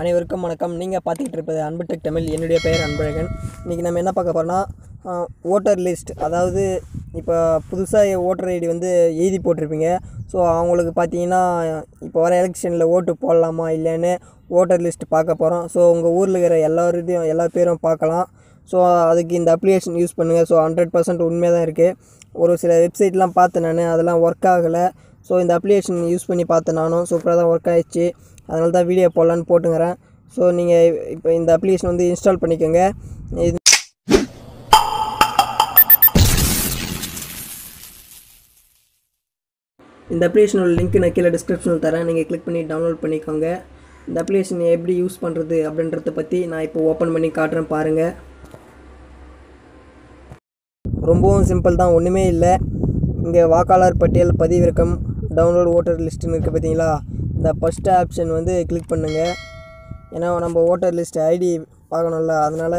அனைவருக்கும் வணக்கம். நீங்கள் பார்த்துக்கிட்டு இருப்பது அன்புடெக் தமிழ். என்னுடைய பெயர் அன்பழகன். இன்றைக்கி நம்ம என்ன பார்க்க போகிறோம்னா ஓட்டர் லிஸ்ட். அதாவது இப்போ புதுசாக ஓட்டர் ஐடி வந்து எழுதி போட்டிருப்பீங்க. ஸோ அவங்களுக்கு பார்த்தீங்கன்னா இப்போ வர எலெக்ஷனில் ஓட்டு போடலாமா இல்லைன்னு ஓட்டர் லிஸ்ட் பார்க்க போகிறோம் ஸோ உங்கள் ஊரில் இருக்கிற எல்லாரையும் எல்லா பேரும் பார்க்கலாம். ஸோ அதுக்கு இந்த அப்ளிகேஷன் யூஸ் பண்ணுங்கள் ஸோ ஹண்ட்ரட் பர்சன்ட் உண்மையாக தான் இருக்குது ஒரு சில வெப்சைட்லாம் பார்த்தேன் நான். அதெல்லாம் ஒர்க் ஆகலை. ஸோ இந்த அப்ளிகேஷன் யூஸ் பண்ணி பார்த்தேன் நானும். சூப்பராக தான் ஒர்க் ஆகிடுச்சு அதனால தான் வீடியோ போடலான்னு போட்டுங்கிறேன். ஸோ நீங்கள் இப்போ இந்த அப்ளிகேஷன் வந்து இன்ஸ்டால் பண்ணிக்கோங்க. இது இந்த அப்ளிகேஷனோட லிங்க் நான் கீழே டிஸ்கிரிப்ஷனில் தரேன். நீங்கள் கிளிக் பண்ணி டவுன்லோட் பண்ணிக்கோங்க. இந்த அப்ளிகேஷன் எப்படி யூஸ் பண்ணுறது அப்படின்றத பற்றி நான் இப்போ ஓப்பன் பண்ணி காட்டுறேன் பாருங்கள் ரொம்பவும் சிம்பிள் தான் ஒன்றுமே இல்லை. இங்கே வாக்காளர் பட்டியல் பதிவிறக்கம் டவுன்லோட் ஓட்டர் லிஸ்ட்டுன்னு இருக்குது பார்த்தீங்களா இந்த ஃபஸ்ட்டு ஆப்ஷன் வந்து கிளிக் பண்ணுங்கள் ஏன்னா நம்ம ஓட்டர் லிஸ்ட் ஐடி பார்க்கணும்ல அதனால்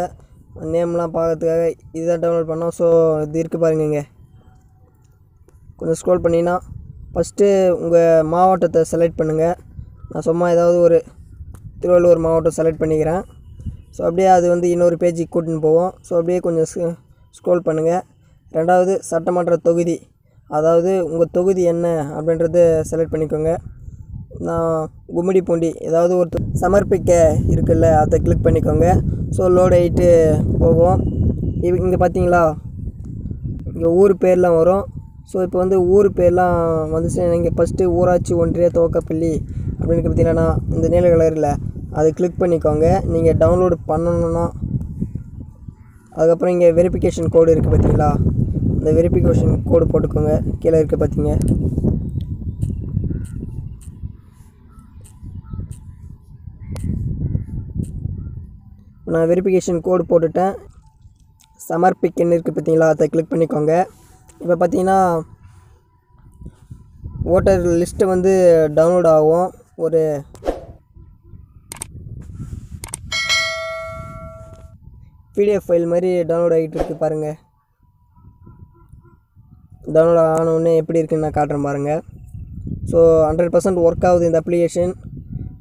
நேம்லாம் பார்க்கறதுக்காக இதுதான் டவுன்லோட் பண்ணோம். ஸோ இது இருக்குது பாருங்கங்க. கொஞ்சம் ஸ்க்ரோல் பண்ணிங்கன்னா ஃபஸ்ட்டு உங்கள் மாவட்டத்தை செலக்ட் பண்ணுங்கள் நான் சும்மா ஏதாவது ஒரு திருவள்ளூர் மாவட்டம் செலக்ட் பண்ணிக்கிறேன். ஸோ அப்படியே அது வந்து இன்னொரு பேஜுக்கு கூட்டின்னு போவோம். ஸோ அப்படியே கொஞ்சம் ஸ்க்ரோல் பண்ணுங்கள் ரெண்டாவது சட்டமன்ற தொகுதி. அதாவது உங்கள் தொகுதி என்ன அப்படின்றத செலக்ட் பண்ணிக்கோங்க. நான் கும்மிடி பூண்டி ஏதாவது ஒரு சமர்ப்பிக்க இருக்குல்ல அதை கிளிக் பண்ணிக்கோங்க. ஸோ லோட் ஆகிட்டு போகும். இவ இங்கே பார்த்தீங்களா இங்கே ஊர் பேர்லாம் வரும். ஸோ இப்போ வந்து ஊர் பேர்லாம் வந்துச்சுன்னா இங்கே ஃபஸ்ட்டு ஊராட்சி ஒன்றிய துவக்கப்பள்ளி அப்படின்னு பார்த்தீங்கன்னா இந்த நீல கலரில் அதை கிளிக் பண்ணிக்கோங்க. நீங்கள் டவுன்லோடு பண்ணணுன்னா அதுக்கப்புறம் இங்கே வெரிஃபிகேஷன் கோடு இருக்குது பார்த்தீங்களா இந்த வெரிஃபிகேஷன் கோடு போட்டுக்கோங்க. கீழே இருக்குது பார்த்தீங்க நான் வெரிஃபிகேஷன் கோடு போட்டுட்டேன். சமர்ப்பிக்கன்னு இருக்குது பார்த்தீங்களா? அதை கிளிக் பண்ணிக்கோங்க. இப்போ பார்த்தீங்கன்னா ஓட்டர் லிஸ்ட்டு வந்து டவுன்லோட் ஆகும். ஒரு பிடிஎஃப் ஃபைல் மாதிரி டவுன்லோட் ஆகிட்டு இருக்கு பாருங்கள் டவுன்லோட் ஆனவுடனே எப்படி இருக்குன்னு நான் காட்டுறேன் பாருங்கள் ஸோ ஹண்ட்ரட் பர்சன்ட் ஒர்க் ஆகுது இந்த அப்ளிகேஷன்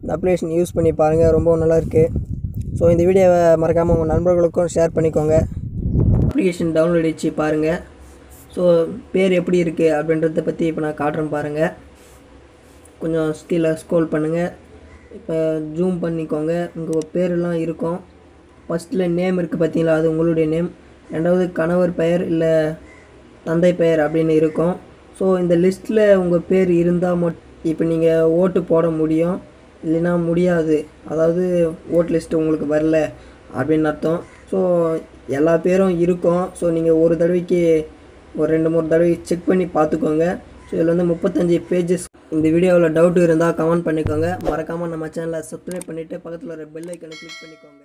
இந்த அப்ளிகேஷன் யூஸ் பண்ணி பாருங்கள் ரொம்ப நல்லா இருக்குது ஸோ இந்த வீடியோவை மறக்காமல் உங்கள் நண்பர்களுக்கும் ஷேர் பண்ணிக்கோங்க. அப்ளிகேஷன் டவுன்லோட் ஆச்சு பாருங்கள் ஸோ பேர் எப்படி இருக்குது அப்படின்றத பற்றி இப்போ நான் காட்டுறேன் பாருங்கள் கொஞ்சம் கீழே ஸ்க்ரோல் பண்ணுங்கள் இப்போ ஜூம் பண்ணிக்கோங்க. உங்கள் பேரெல்லாம் இருக்கும். ஃபஸ்ட்டில் நேம் இருக்குது பார்த்தீங்களா அது உங்களுடைய நேம் ரெண்டாவது கணவர் பெயர் இல்லை தந்தை பெயர் அப்படின்னு இருக்கும். ஸோ இந்த லிஸ்ட்டில் உங்கள் பேர் இருந்தால் மட் இப்போ நீங்கள் ஓட்டு போட முடியும். இல்லைன்னா முடியாது. அதாவது ஓட் லிஸ்ட்டு உங்களுக்கு வரல அப்படின்னு அர்த்தம். ஸோ எல்லா பேரும் இருக்கும். ஸோ நீங்கள் ஒரு தடவைக்கு ஒரு ரெண்டு மூணு தடவை செக் பண்ணி பார்த்துக்கோங்க. ஸோ இதில் வந்து முப்பத்தஞ்சு பேஜஸ் இந்த வீடியோவில் டவுட் இருந்தால் கமெண்ட் பண்ணிக்கோங்க. மறக்காமல் நம்ம சேனலை சப்ஸ்கிரைப் பண்ணிவிட்டு பக்கத்தில் ஒரு பெல் ஐக்கனை கிளிக் பண்ணிக்கோங்க.